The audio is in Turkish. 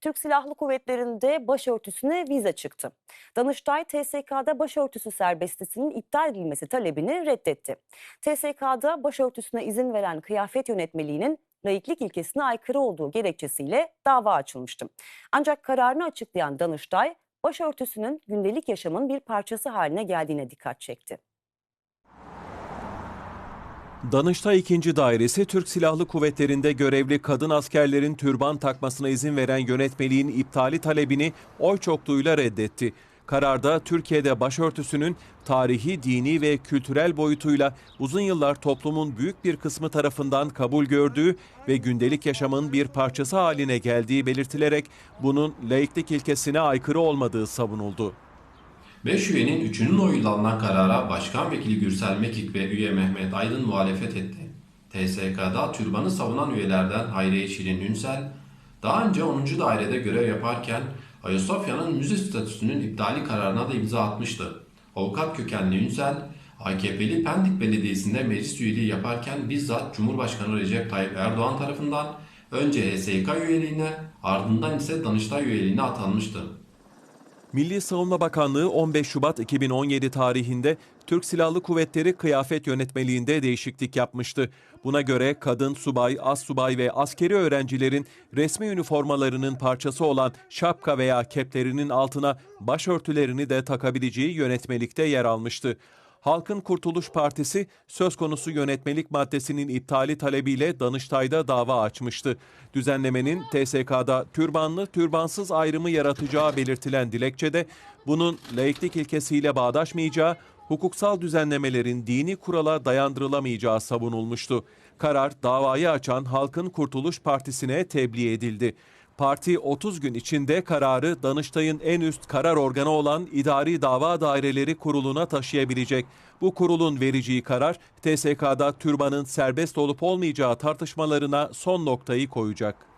Türk Silahlı Kuvvetleri'nde başörtüsüne vize çıktı. Danıştay TSK'da başörtüsü serbestisinin iptal edilmesi talebini reddetti. TSK'da başörtüsüne izin veren kıyafet yönetmeliğinin laiklik ilkesine aykırı olduğu gerekçesiyle dava açılmıştı. Ancak kararını açıklayan Danıştay, başörtüsünün gündelik yaşamın bir parçası haline geldiğine dikkat çekti. Danıştay 2. Dairesi Türk Silahlı Kuvvetleri'nde görevli kadın askerlerin türban takmasına izin veren yönetmeliğin iptali talebini oy çokluğuyla reddetti. Kararda Türkiye'de başörtüsünün tarihi, dini ve kültürel boyutuyla uzun yıllar toplumun büyük bir kısmı tarafından kabul gördüğü ve gündelik yaşamın bir parçası haline geldiği belirtilerek bunun laiklik ilkesine aykırı olmadığı savunuldu. 5 üyenin 3'ünün oyuyla alınan karara Başkan Vekili Gürsel Mekik ve üye Mehmet Aydın muhalefet etti. TSK'da türbanı savunan üyelerden Hayriye Şirin Ünsel, daha önce 10. dairede görev yaparken Ayasofya'nın müze statüsünün iptali kararına da imza atmıştı. Avukat kökenli Ünsel, AKP'li Pendik Belediyesi'nde meclis üyeliği yaparken bizzat Cumhurbaşkanı Recep Tayyip Erdoğan tarafından önce HSK üyeliğine ardından ise Danıştay üyeliğine atanmıştı. Milli Savunma Bakanlığı 15 Şubat 2017 tarihinde Türk Silahlı Kuvvetleri kıyafet yönetmeliğinde değişiklik yapmıştı. Buna göre kadın subay, az subay ve askeri öğrencilerin resmi üniformalarının parçası olan şapka veya keplerinin altına başörtülerini de takabileceği yönetmelikte yer almıştı. Halkın Kurtuluş Partisi söz konusu yönetmelik maddesinin iptali talebiyle Danıştay'da dava açmıştı. Düzenlemenin TSK'da türbanlı türbansız ayrımı yaratacağı belirtilen dilekçede bunun laiklik ilkesiyle bağdaşmayacağı, hukuksal düzenlemelerin dini kurala dayandırılamayacağı savunulmuştu. Karar davayı açan Halkın Kurtuluş Partisi'ne tebliğ edildi. Parti 30 gün içinde kararı Danıştay'ın en üst karar organı olan İdari Dava Daireleri Kurulu'na taşıyabilecek. Bu kurulun vereceği karar TSK'da türbanın serbest olup olmayacağı tartışmalarına son noktayı koyacak.